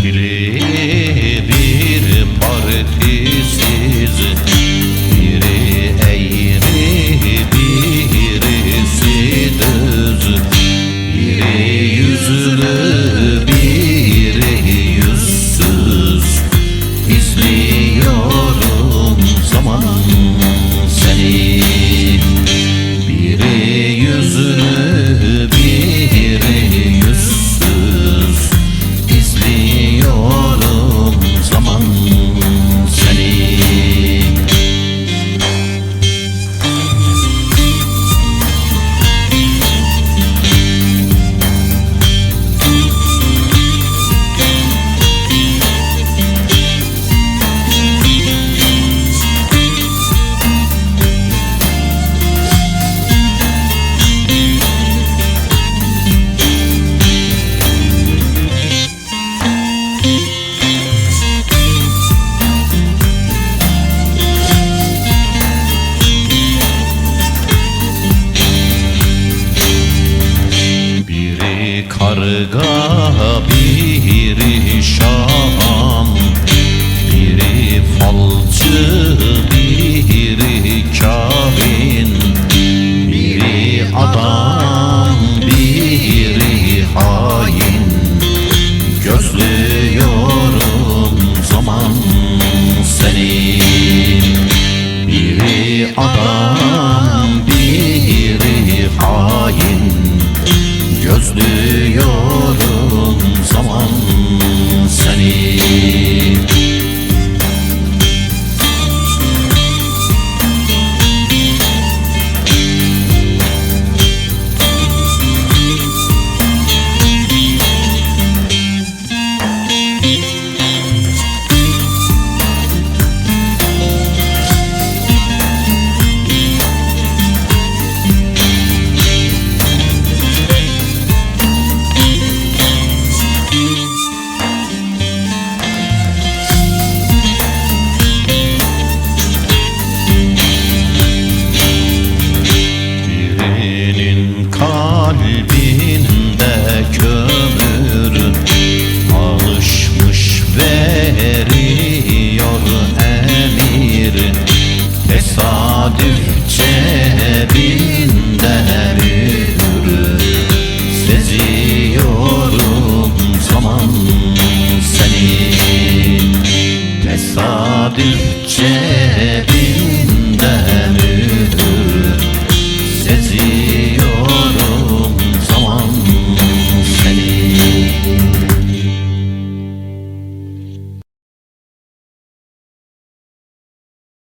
ছিলে বীর পরে karga biri şam Biri falcı cebinde mühür Seziyorum zaman seni. Tesadüf cebinde